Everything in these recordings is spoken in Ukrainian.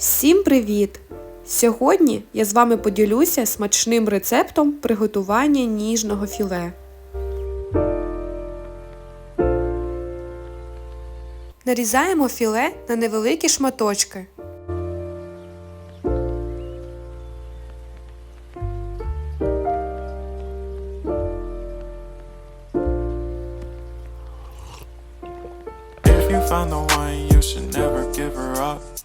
Всім привіт! Сьогодні я з вами поділюся смачним рецептом приготування ніжного філе. Нарізаємо філе на невеликі шматочки. If you found the one, you should never give her up.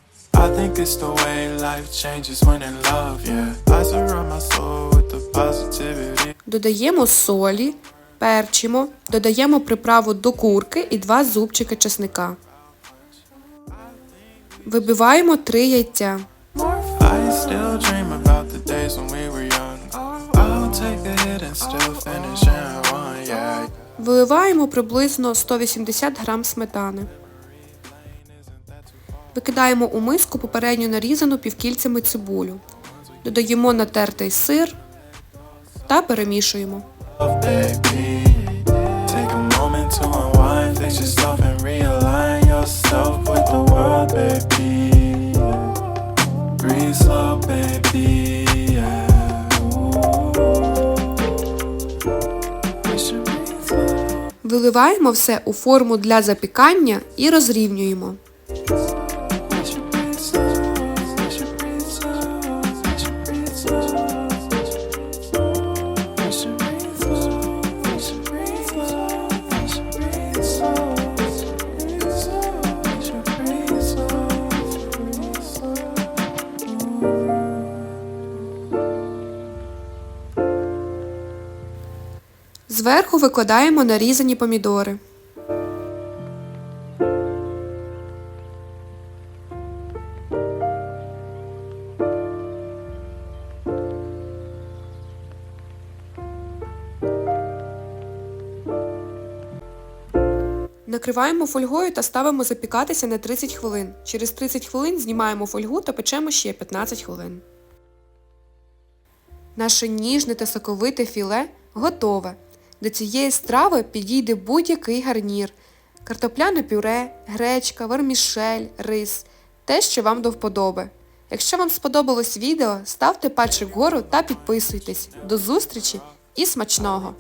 I think it's the way life changes when in love, yeah. I surround my soul with the positivity. Додаємо солі, перчимо, додаємо приправу до курки і 2 зубчики чесника. Вибиваємо 3 яйця. I still dream about the days when we were young. I'll take a hit and still finish in one, yeah. Виливаємо приблизно 180 грам сметани. Викидаємо у миску попередньо нарізану півкільцями цибулю. Додаємо натертий сир та перемішуємо. Виливаємо все у форму для запікання і розрівнюємо. Зверху викладаємо нарізані помідори. Накриваємо фольгою та ставимо запікатися на 30 хвилин. Через 30 хвилин знімаємо фольгу та печемо ще 15 хвилин. Наше ніжне та соковите філе готове. До цієї страви підійде будь-який гарнір. Картопляне пюре, гречка, вермішель, рис. Те, що вам до вподоби. Якщо вам сподобалось відео, ставте пальчик вгору та підписуйтесь. До зустрічі і смачного!